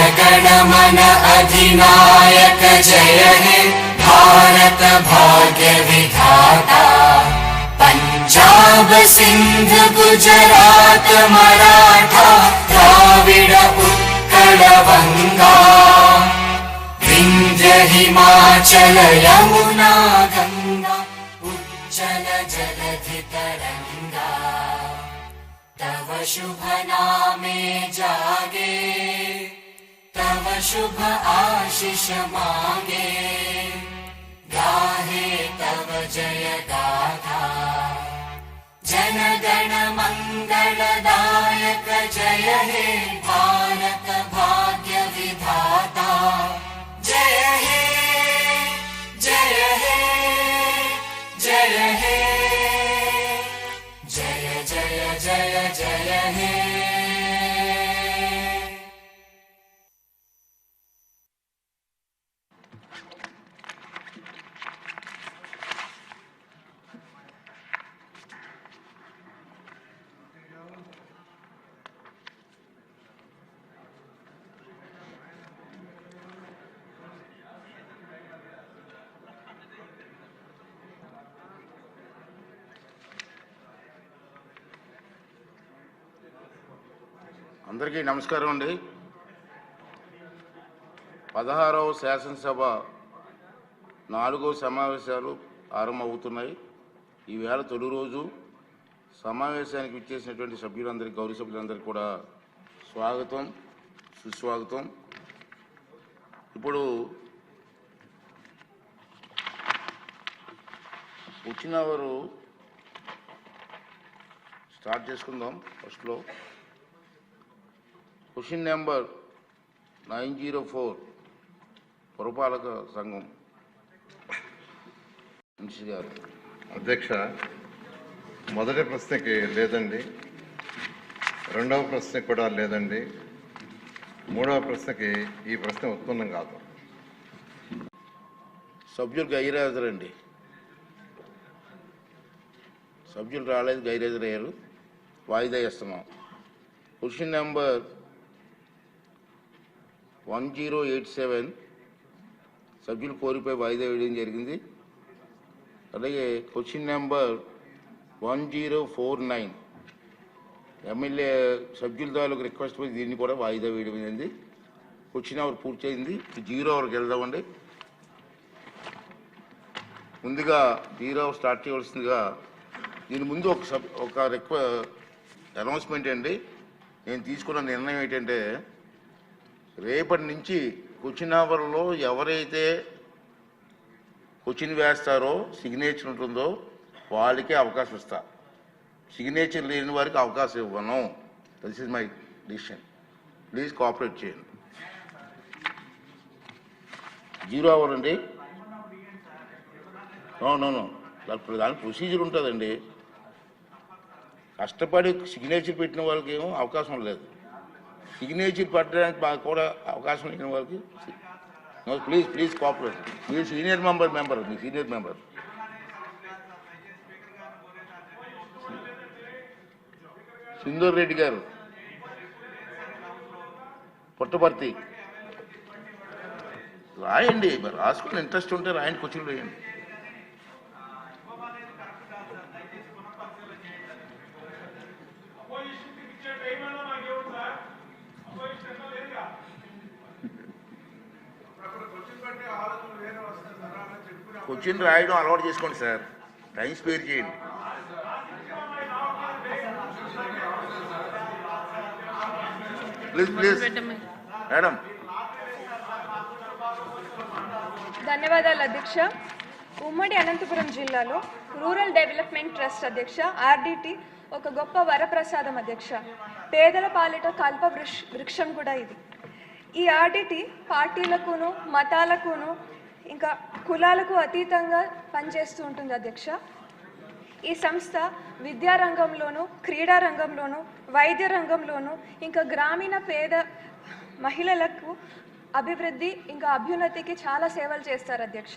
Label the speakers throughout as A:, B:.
A: जनगणमन अधिनायक जय हे भारत भाग्य विधाता। पञ्जाब सिन्ध गुजरात मराठा द्राविड उत्कल वङ्गा विन्ध्य हिमाचल यमुना गङ्गा उज्जल जलधि तरङ्गा तव शुभ नामे जागे तव शुभ आशिष मागे। गाहे तव जय गाथा। जनगण मङ्गलदायक जय हे भारत
B: అందరికీ నమస్కారం అండి. పదహారవ శాసనసభ నాలుగో సమావేశాలు ఆరంభమవుతున్నాయి. ఈవేళ తొలి రోజు సమావేశానికి విచ్చేసినటువంటి సభ్యులందరికీ గౌరవ సభ్యులందరికీ కూడా స్వాగతం సుస్వాగతం. ఇప్పుడు వచ్చిన వారు స్టార్ట్ చేసుకుందాం ఫస్ట్లో. Question number nine zero four పురపాలక సంఘం నుంచి గారు.
C: అధ్యక్ష మొదటి ప్రశ్నకి లేదండి. రెండవ ప్రశ్నకి కూడా లేదండి. మూడవ ప్రశ్నకి ఈ ప్రశ్న ఉత్పన్నం కాదు.
B: సభ్యులు గైరాజరండి సభ్యులు రాలేదు గైరాజరయ్యారు వాయిదా ఇస్తున్నాం question number one zero eight seven సభ్యులు కోరిపై వాయిదా వేయడం జరిగింది. అలాగే question number one zero four nine MLA సభ్యుల ఒక రిక్వెస్ట్ పోయి దీన్ని కూడా వాయిదా వేయడం అయింది క్వశ్చన్ అవర్ పూర్తయింది. జీరో అవర్కి వెళ్దామండి. ముందుగా జీరో అవర్ స్టార్ట్ చేయవలసిందిగా దీని ముందు ఒక సబ్ ఒక రిక్వ అనౌన్స్మెంట్ అండి. నేను తీసుకున్న నిర్ణయం ఏంటంటే రేపటి నుంచి క్వశ్చన్ అవర్లో ఎవరైతే క్వశ్చన్ వేస్తారో సిగ్నేచర్ ఉంటుందో వాళ్ళకే అవకాశం ఇస్తా. సిగ్నేచర్ లేని వారికి అవకాశం ఇవ్వను. This is my decision please cooperate చేయండి. జీరో అవర్ అండి అవునవును నో దాని ప్రొసీజర్ ఉంటుందండి. కష్టపడి సిగ్నేచర్ పెట్టిన వాళ్ళకి ఏమో అవకాశం లేదు. సిగ్నేచర్ పెట్టడానికి మాకు కూడా అవకాశం లేని వాళ్ళకి ప్లీజ్ ప్లీజ్ కోఆపరేట్ మీరు సీనియర్ మెంబర్ మెంబర్ మీ సీనియర్ మెంబర్ సింధూర్ రెడ్డి గారు. పుట్టపర్తి. రాయండి మరి రాసుకుని ఇంట్రెస్ట్ ఉంటే రాయండి కూర్చుని రాయండి. క్వశ్చన్ రాయడం అలవాటు చేసుకోండి సార్. టైం స్పేర్ చేయండి. Please please. మేడం.
D: ధన్యవాదాలు అధ్యక్ష. ఉమ్మడి అనంతపురం జిల్లాలో రూరల్ డెవలప్మెంట్ ట్రస్ట్ అధ్యక్ష ఆర్డిటి ఒక గొప్ప వరప్రసాదం అధ్యక్ష. పేదల పాలిట కల్ప వృక్ష వృక్షం కూడా ఇది. ఈ ఆర్డిటి పార్టీలకును మతాలకును ఇంకా కులాలకు అతీతంగా పనిచేస్తూ ఉంటుంది అధ్యక్ష. ఈ సంస్థ విద్యా రంగంలోను క్రీడా రంగంలోనూ వైద్య రంగంలోను ఇంకా గ్రామీణ పేద మహిళలకు అభివృద్ధి ఇంకా అభ్యున్నతికి చాలా సేవలు చేస్తారు అధ్యక్ష.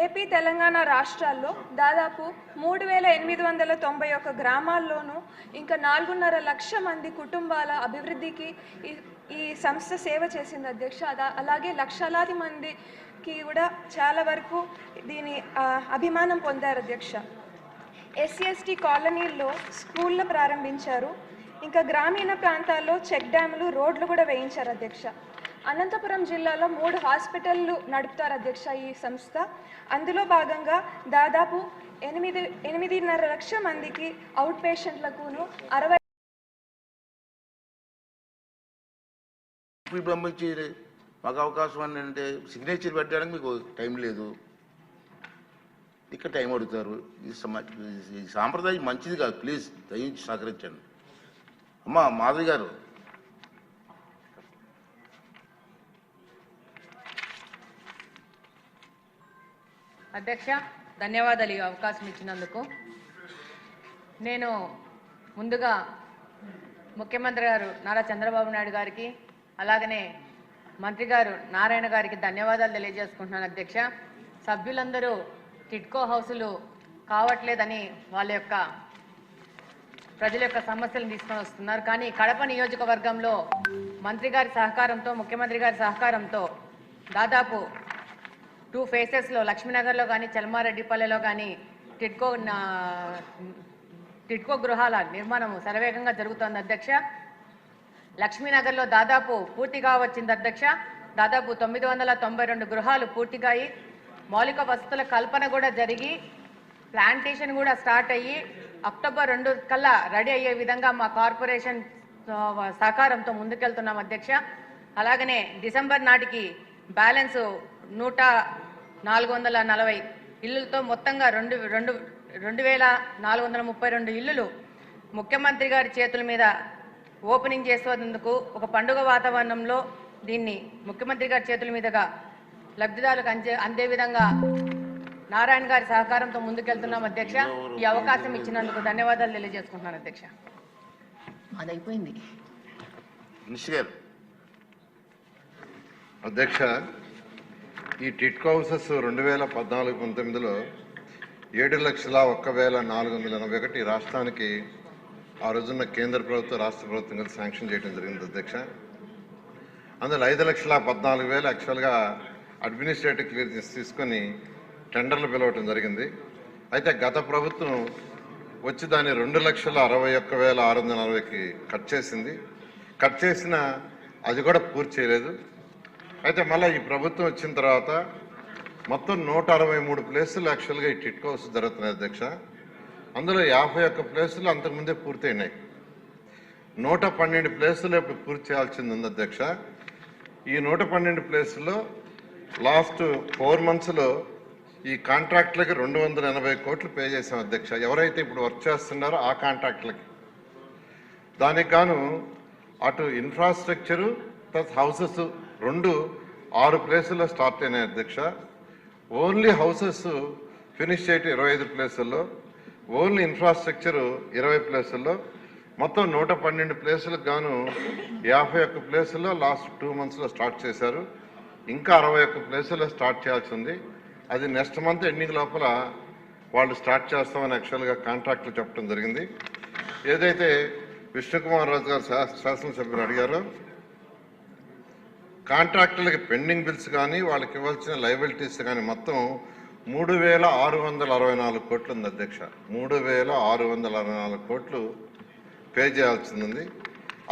D: ఏపీ తెలంగాణ రాష్ట్రాల్లో దాదాపు మూడు వేల ఎనిమిది వందల తొంభై ఒక్క గ్రామాల్లోనూ ఇంకా నాలుగున్నర లక్ష మంది కుటుంబాల అభివృద్ధికి ఈ ఈ సంస్థ సేవ చేసింది అధ్యక్ష. అలాగే లక్షలాది మందికి కూడా చాలా వరకు దీని అభిమానం పొందారు అధ్యక్ష. ఎస్సీ ఎస్టీ కాలనీల్లో స్కూళ్ళు ప్రారంభించారు. ఇంకా గ్రామీణ ప్రాంతాల్లో చెక్ డ్యాములు రోడ్లు కూడా వేయించారు అధ్యక్ష. అనంతపురం జిల్లాలో మూడు హాస్పిటళ్ళు నడుపుతారు అధ్యక్ష ఈ సంస్థ. అందులో భాగంగా దాదాపు ఎనిమిది ఎనిమిదిన్నర లక్ష మందికి అవుట్ పేషెంట్లకును అరవై
B: ఇప్పుడు పంపించి మాకు అవకాశం అని అంటే సిగ్నేచర్ పెట్టడానికి మీకు టైం లేదు. ఇక్కడ టైం అడుగుతారు. ఈ ఈ సాంప్రదాయం మంచిది కాదు. ప్లీజ్ దయించి సహకరించండి. అమ్మ మాధవి గారు
E: అధ్యక్ష ధన్యవాదాలు ఈ అవకాశం ఇచ్చినందుకు. నేను ముందుగా ముఖ్యమంత్రి గారు నారా చంద్రబాబు నాయుడు గారికి అలాగనే మంత్రి గారు నారాయణ గారికి ధన్యవాదాలు తెలియజేసుకుంటున్నాను అధ్యక్ష. సభ్యులందరూ టిట్కో హౌసులు కావట్లేదని వాళ్ళ యొక్క ప్రజల యొక్క సమస్యలను తీసుకొని వస్తున్నారు. కానీ కడప నియోజకవర్గంలో మంత్రి గారి సహకారంతో ముఖ్యమంత్రి గారి సహకారంతో దాదాపు టూ ఫేసెస్లో లక్ష్మీనగర్లో కానీ చల్మారెడ్డిపల్లెలో కానీ టిడ్కో టిట్కో టిడ్కో గృహాల నిర్మాణం శరవేగంగా జరుగుతోంది అధ్యక్ష. లక్ష్మీనగర్లో దాదాపు పూర్తిగా వచ్చింది అధ్యక్ష. దాదాపు తొమ్మిది వందల తొంభై రెండు గృహాలు పూర్తిగాయి. మౌలిక వసతుల కల్పన కూడా జరిగి ప్లాంటేషన్ కూడా స్టార్ట్ అయ్యి అక్టోబర్ రెండు కల్లా రెడీ అయ్యే విధంగా మా కార్పొరేషన్ సహకారంతో ముందుకెళ్తున్నాం అధ్యక్ష. అలాగనే డిసెంబర్ నాటికి బ్యాలెన్స్ నూట నాలుగు వందల నలభై ఇల్లులతో మొత్తంగా రెండు రెండు రెండు వేల నాలుగు వందల ముప్పై రెండు ఇల్లులు ముఖ్యమంత్రి గారి చేతుల మీద ఓపెనింగ్ చేసేందుకు ఒక పండుగ వాతావరణంలో దీన్ని ముఖ్యమంత్రి గారి చేతుల మీదుగా లబ్ధిదారులకు అందే అందే విధంగా నారాయణ గారి సహకారంతో ముందుకెళ్తున్నాం అధ్యక్ష. ఈ అవకాశం ఇచ్చినందుకు ధన్యవాదాలు తెలియజేసుకుంటున్నాను అధ్యక్ష. అది అయిపోయింది
B: నిష్ గారు
C: అధ్యక్ష ఈ టిట్కో హౌసెస్ రెండు వేల పద్నాలుగు పంతొమ్మిదిలో ఏడు లక్షల ఒక్క వేల నాలుగు వందల ఎనభై ఒకటి రాష్ట్రానికి ఆ రోజున కేంద్ర ప్రభుత్వం రాష్ట్ర ప్రభుత్వం కలిసి శాంక్షన్ చేయడం జరిగింది అధ్యక్ష. అందులో ఐదు లక్షల పద్నాలుగు వేలు యాక్చువల్గా అడ్మినిస్ట్రేటివ్ క్లియరెన్స్ తీసుకొని టెండర్లు పిలవటం జరిగింది. అయితే గత ప్రభుత్వం వచ్చి దాన్ని రెండు లక్షల అరవై ఒక్క వేల ఆరు వందల నలభైకి కట్ చేసింది. కట్ చేసిన అది కూడా పూర్తి చేయలేదు. అయితే మళ్ళీ ఈ ప్రభుత్వం వచ్చిన తర్వాత మొత్తం నూట అరవై మూడు ప్లేసులు యాక్చువల్గా ఈ టిట్ హౌస్ జరుగుతున్నాయి అధ్యక్ష. అందులో యాభై ఒక్క ప్లేసులు అంతకుముందే పూర్తయినాయి నూట పన్నెండు ప్లేసులు ఇప్పుడు పూర్తి చేయాల్సింది ఉంది అధ్యక్ష. ఈ నూట పన్నెండు ప్లేసుల్లో లాస్ట్ ఫోర్ మంత్స్లో ఈ కాంట్రాక్టులకి రెండు వందల ఎనభై కోట్లు పే చేసాం అధ్యక్ష. ఎవరైతే ఇప్పుడు వర్క్ చేస్తున్నారో ఆ కాంట్రాక్టులకి. దానికి గాను అటు ఇన్ఫ్రాస్ట్రక్చరు ప్లస్ హౌసెస్ రెండు ఆరు ప్లేసుల్లో స్టార్ట్ అయినాయి అధ్యక్ష. ఓన్లీ హౌసెస్ ఫినిష్ చేయటం ఇరవై ఐదు ప్లేసుల్లో ఓన్లీ ఇన్ఫ్రాస్ట్రక్చర్ ఇరవై ప్లేసుల్లో మొత్తం నూట పన్నెండు ప్లేసులకు గాను యాభై ఒక్క ప్లేసుల్లో లాస్ట్ టూ మంత్స్లో స్టార్ట్ చేశారు. ఇంకా అరవై ఒక్క ప్లేసుల్లో స్టార్ట్ చేయాల్సి ఉంది. అది నెక్స్ట్ మంత్ ఎండింగ్ లోపల వాళ్ళు స్టార్ట్ చేస్తామని యాక్చువల్గా కాంట్రాక్ట్లు చెప్పడం జరిగింది. ఏదైతే విష్ణుకుమార్ రాజు గారు శాసనసభ్యులు అడిగారో కాంట్రాక్టులకి పెండింగ్ బిల్స్ కానీ వాళ్ళకి ఇవ్వాల్సిన లైబిలిటీస్ కానీ మొత్తం మూడు వేల ఆరు వందల అరవై నాలుగు కోట్లు ఉంది అధ్యక్ష. మూడు వేల ఆరు వందల అరవై నాలుగు కోట్లు పే చేయాల్సింది.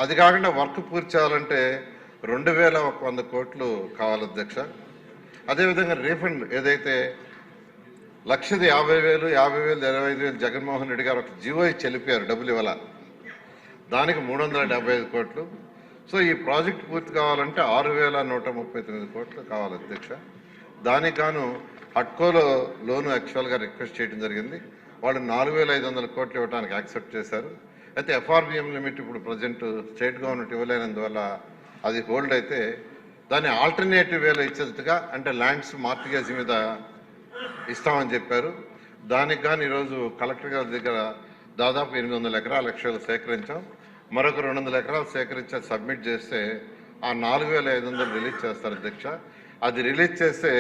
C: అది కాకుండా వర్క్ పూర్తి చేయాలంటే రెండు వేల ఒక వంద కోట్లు కావాలి అధ్యక్ష. అదేవిధంగా రీఫండ్ ఏదైతే లక్షది యాభై వేలు యాభై వేలు ఇరవై ఐదు వేలు జగన్మోహన్ రెడ్డి గారు ఒక జీవో ఇచ్చి డబ్బులు ఇవ్వాల. దానికి మూడు వందల డెబ్బై ఐదు కోట్లు. సో ఈ ప్రాజెక్ట్ పూర్తి కావాలంటే ఆరు వేల నూట ముప్పై తొమ్మిది కోట్లు కావాలి అధ్యక్ష. దానికి గాను హట్కోలో లోను యాక్చువల్గా రిక్వెస్ట్ చేయడం జరిగింది. వాళ్ళు నాలుగు వేల ఐదు వందల కోట్లు ఇవ్వడానికి యాక్సెప్ట్ చేశారు. అయితే ఎఫ్ఆర్బిఎం లిమిట్ ఇప్పుడు ప్రజెంట్ స్టేట్ గవర్నమెంట్ ఇవ్వలేనందువల్ల అది హోల్డ్ అయితే దాన్ని ఆల్టర్నేటివ్ వేలో ఇచ్చేట్టుగా అంటే ల్యాండ్స్ మార్టిగేజ్ మీద ఇస్తామని చెప్పారు. దానికి కానీ ఈరోజు కలెక్టర్ గారి దగ్గర దాదాపు ఎనిమిది వందల ఎకరాల లక్షలు సేకరించాం. మరొక రెండు వందల ఎకరాలు సేకరించి సబ్మిట్ చేస్తే ఆ నాలుగు వేల ఐదు వందలు రిలీజ్ చేస్తారు అధ్యక్ష. అది రిలీజ్ చేస్తే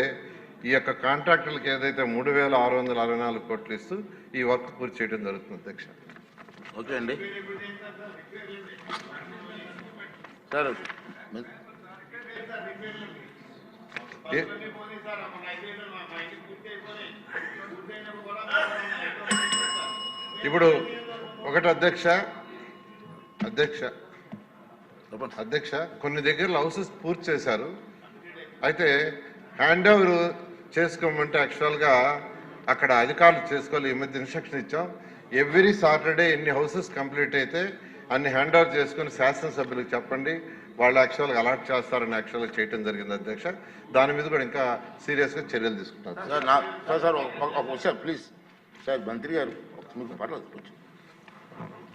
C: ఈ యొక్క కాంట్రాక్టులకు ఏదైతే మూడు వేల ఆరు వందల అరవై నాలుగు కోట్లు ఇస్తూ ఈ వర్క్ పూర్తి చేయడం జరుగుతుంది అధ్యక్ష.
B: ఓకే అండి. సార్
C: ఇప్పుడు ఒకటి అధ్యక్ష అధ్యక్ష అధ్యక్ష కొన్ని దగ్గరలో హౌసెస్ పూర్తి చేశారు. అయితే హ్యాండ్ ఓవర్ చేసుకోమంటే యాక్చువల్గా అక్కడ అధికారులు చేసుకోవాలి ఈ మధ్య ఇన్స్ట్రక్షన్ ఇచ్చాం. ఎవ్రీ సాటర్డే ఎన్ని హౌసెస్ కంప్లీట్ అయితే అన్ని హ్యాండ్ ఓవర్ చేసుకుని శాసనసభ్యులకు చెప్పండి. వాళ్ళు యాక్చువల్గా అలాట్ చేస్తారని యాక్చువల్గా చేయటం జరిగింది అధ్యక్ష. దాని మీద కూడా ఇంకా సీరియస్గా చర్యలు తీసుకుంటారు.
B: సార్ సార్ ఒక- ప్లీజ్ సార్ మంత్రి గారు మీకు పర్లేదు కొంచెం.